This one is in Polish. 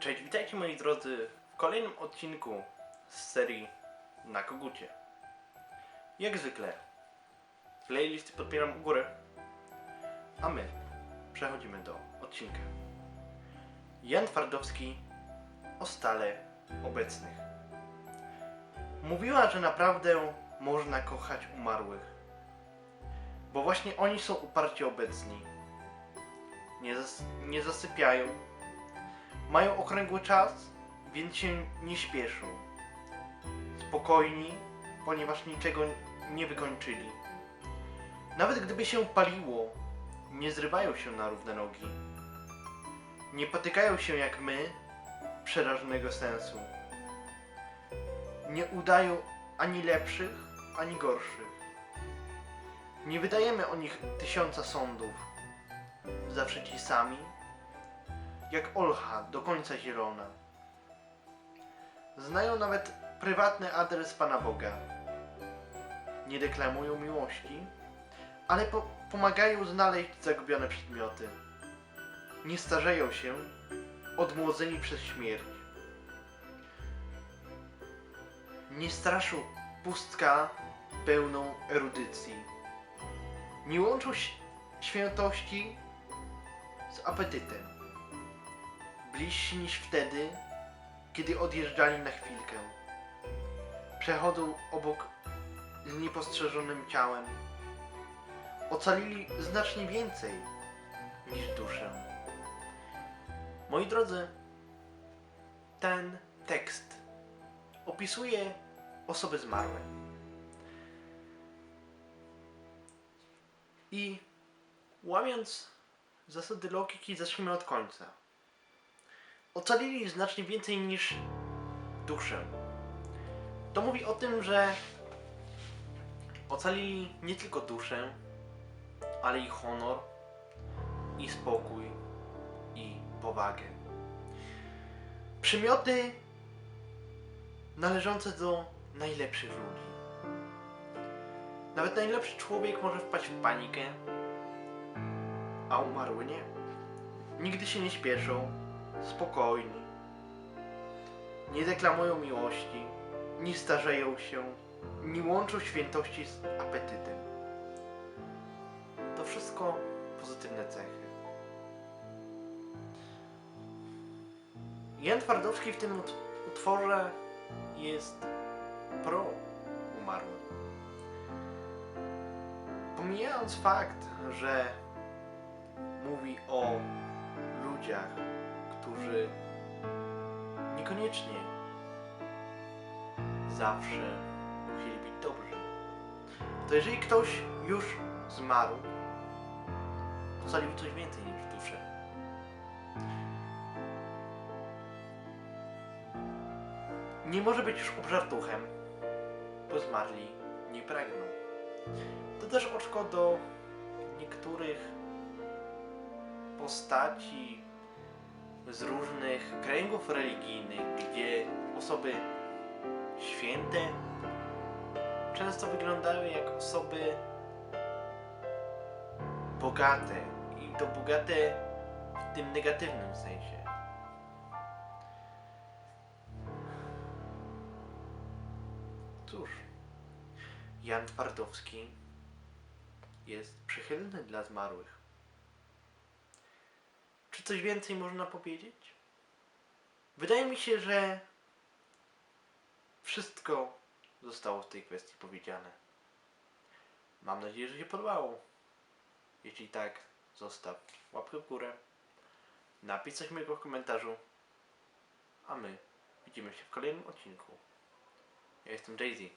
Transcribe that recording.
Cześć, witajcie moi drodzy w kolejnym odcinku z serii Na Kogucie. Jak zwykle, playlisty podpieram u górę, a my przechodzimy do odcinka. Jan Twardowski o stale obecnych. Mówiła, że naprawdę można kochać umarłych, bo właśnie oni są uparcie obecni. Nie, zas- nie zasypiają, mają okrągły czas, więc się nie śpieszą. Spokojni, ponieważ niczego nie wykończyli. Nawet gdyby się paliło, nie zrywają się na równe nogi. Nie potykają się jak my przerażonego sensu. Nie udają ani lepszych, ani gorszych. Nie wydajemy o nich tysiąca sądów. Zawsze ci sami, jak Olcha do końca zielona. Znają nawet prywatny adres Pana Boga. Nie deklamują miłości, ale po pomagają znaleźć zagubione przedmioty. Nie starzeją się, odmłodzeni przez śmierć. Nie straszą pustka pełną erudycji. Nie łączą świętości z apetytem bliżsi niż wtedy, kiedy odjeżdżali na chwilkę. Przechodzą obok z niepostrzeżonym ciałem. Ocalili znacznie więcej niż duszę. Moi drodzy, ten tekst opisuje osoby zmarłe. I łamiąc zasady logiki, zacznijmy od końca ocalili znacznie więcej niż duszę. To mówi o tym, że ocalili nie tylko duszę, ale i honor, i spokój, i powagę. Przymioty należące do najlepszych ludzi. Nawet najlepszy człowiek może wpaść w panikę, a umarły nie. Nigdy się nie śpieszą, spokojni. Nie deklamują miłości, nie starzeją się, nie łączą świętości z apetytem. To wszystko pozytywne cechy. Jan Twardowski w tym ut- utworze jest pro umarłym. Pomijając fakt, że mówi o ludziach, którzy niekoniecznie zawsze musieli być dobrzy. To jeżeli ktoś już zmarł, ocalił coś więcej niż duszę. Nie może być już obżartuchem, bo zmarli nie pragną. To też oczko do niektórych postaci z różnych kręgów religijnych, gdzie osoby święte często wyglądały jak osoby bogate i to bogate w tym negatywnym sensie. Cóż, Jan Twardowski jest przychylny dla zmarłych. Coś więcej można powiedzieć? Wydaje mi się, że wszystko zostało w tej kwestii powiedziane. Mam nadzieję, że się podobało. Jeśli tak, zostaw łapkę w górę, napisz coś miłego w komentarzu, a my widzimy się w kolejnym odcinku. Ja jestem Jay-Z.